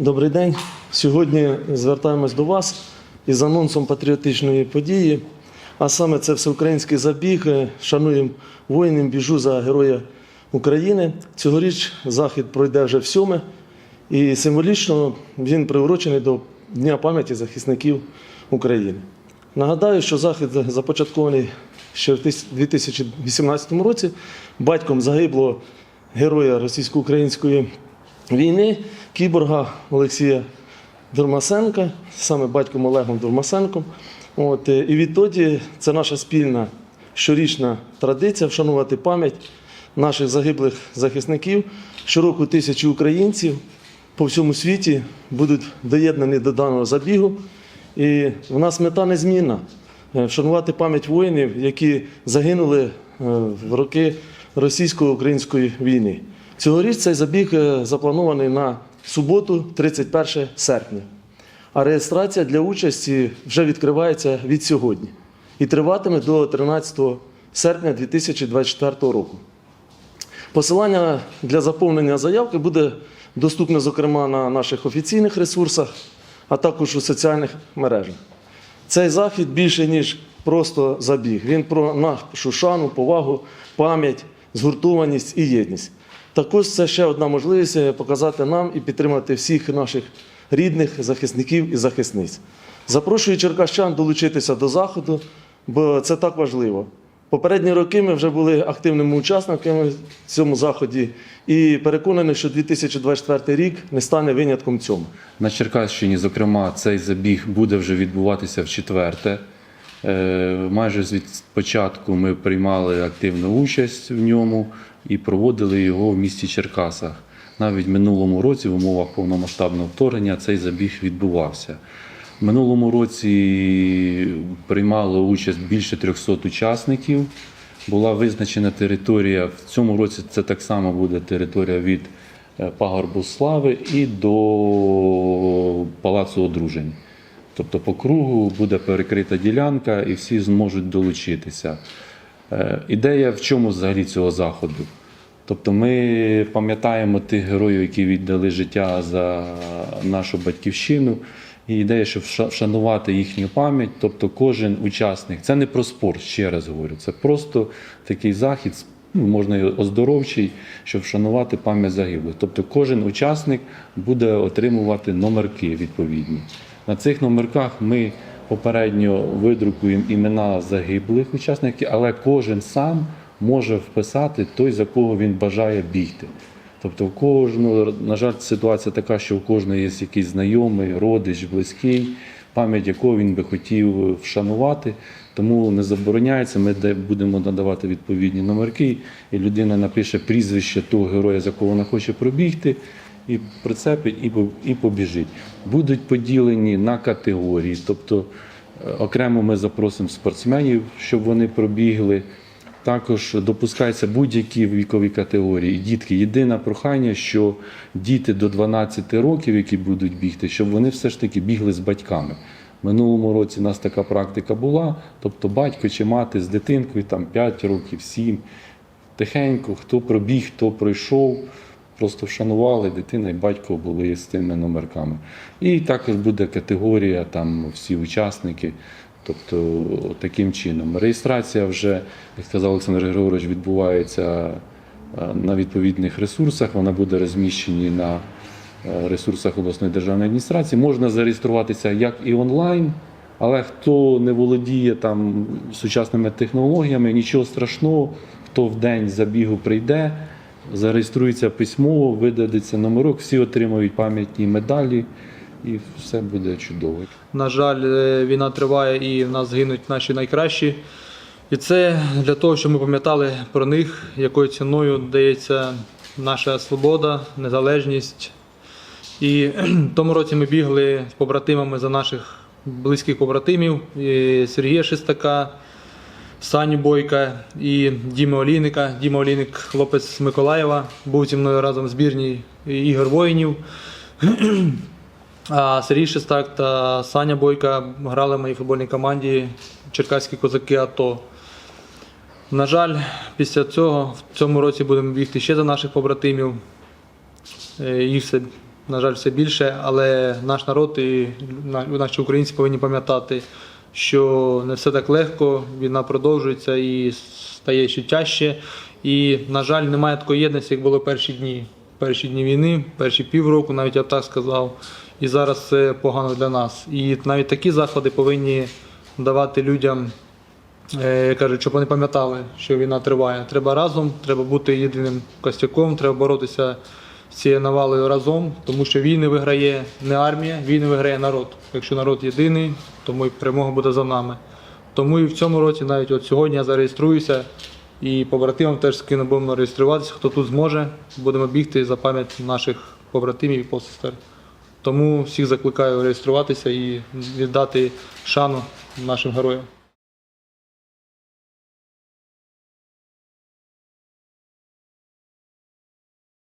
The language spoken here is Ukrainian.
Добрий день. Сьогодні звертаємось до вас із анонсом патріотичної події. А саме це всеукраїнський забіг. Шануємо воїнів, біжу за героя України. Цьогоріч захід пройде вже в сьоме. І символічно він приурочений до Дня пам'яті захисників України. Нагадаю, що захід започаткований ще в 2018 році батьком загиблого героя російсько-української війни, кіборга Олексія Дурмасенка, саме батьком Олегом Дурмасенком. От, е, і відтоді це наша спільна щорічна традиція вшанувати пам'ять наших загиблих захисників. Щороку тисячі українців по всьому світі будуть доєднані до даного забігу. І в нас мета незмінна е, вшанувати пам'ять воїнів, які загинули е, в роки російсько-української війни. Цьогоріч цей забіг запланований на суботу, 31 серпня. А реєстрація для участі вже відкривається від сьогодні і триватиме до 13 серпня 2024 року. Посилання для заповнення заявки буде доступне, зокрема, на наших офіційних ресурсах, а також у соціальних мережах. Цей захід більше, ніж просто забіг. Він про нашу шану, повагу, пам'ять, згуртованість і єдність. Також це ще одна можливість показати нам і підтримати всіх наших рідних захисників і захисниць. Запрошую черкащан долучитися до заходу, бо це так важливо. Попередні роки ми вже були активними учасниками в цьому заході і переконані, що 2024 рік не стане винятком цьому. На Черкащині, зокрема, цей забіг буде вже відбуватися в четверте. Е, Майже від початку ми приймали активну участь в ньому і проводили його в місті Черкасах. Навіть в минулому році, в умовах повномасштабного вторгнення, цей забіг відбувався. В минулому році приймало участь більше 300 учасників. Була визначена територія. В цьому році це так само буде територія від е, пагорбу слави і до палацу одружень. Тобто по кругу буде перекрита ділянка і всі зможуть долучитися. Е, Ідея в чому взагалі цього заходу? Тобто ми пам'ятаємо тих героїв, які віддали життя за нашу батьківщину. І ідея, щоб вшанувати їхню пам'ять, тобто кожен учасник, це не про спорт, ще раз говорю, це просто такий захід, ну, можна і оздоровчий, щоб вшанувати пам'ять загиблих. Тобто кожен учасник буде отримувати номерки відповідні. На цих номерках ми попередньо видрукуємо імена загиблих учасників, але кожен сам може вписати той, за кого він бажає бігти. Тобто, у кожного, на жаль, ситуація така, що у кожного є якийсь знайомий, родич, близький, пам'ять якого він би хотів вшанувати. Тому не забороняється. Ми де- будемо надавати відповідні номерки, і людина напише прізвище того героя, за кого вона хоче пробігти, і прицепить, і побіжить. Будуть поділені на категорії. Тобто е, окремо ми запросимо спортсменів, щоб вони пробігли. Також допускаються будь-які вікові категорії. Дітки, єдине прохання, що діти до 12 років, які будуть бігти, щоб вони все ж таки бігли з батьками. Минулому році у нас така практика була, тобто батько чи мати з дитинкою там 5 років, 7, тихенько, хто пробіг, хто пройшов, просто вшанували дитина і батько були з тими номерками. І також буде категорія, там всі учасники. Тобто таким чином. Реєстрація вже, як сказав Олександр Григорович, відбувається е, на відповідних ресурсах. Вона буде розміщена на е, ресурсах обласної державної адміністрації. Можна зареєструватися як і онлайн, але хто не володіє там сучасними технологіями, нічого страшного, хто в день забігу прийде, зареєструється письмово, видадеться номерок, всі отримають пам'ятні медалі, і все буде чудово. На жаль, е, війна триває і в нас гинуть наші найкращі. І це для того, щоб ми пам'ятали про них, якою ціною дається наша свобода, незалежність. І в тому році ми бігли з побратимами за наших близьких побратимів Сергія Шестака, Саню Бойка і Діми Олійника. Діма Олійник, хлопець з Миколаєва, був зі мною разом в збірній ігор воїнів. А Сергій Шестак та Саня Бойка грали в моїй футбольній команді Черкаські козаки АТО. На жаль, після цього в цьому році будемо бігти ще за наших побратимів. Е, Їх все на жаль, все більше, але наш народ і наші українці повинні пам'ятати, що не все так легко, війна продовжується і стає ще тяжче. І, на жаль, немає такої єдності, як було перші дні. Перші дні війни, перші півроку, навіть я б так сказав. І зараз це погано для нас. І навіть такі заходи повинні давати людям Е, кажуть, щоб вони пам'ятали, що війна триває. Треба разом, треба бути єдиним костяком, треба боротися цією навалою разом, тому що війни виграє не армія, війни виграє народ. Якщо народ єдиний, тому і перемога буде за нами. Тому і в цьому році, навіть от сьогодні я зареєструюся і побратимам теж скину, будемо реєструватися, хто тут зможе, будемо бігти за пам'ять наших побратимів і посестер. Тому всіх закликаю реєструватися і віддати шану нашим героям.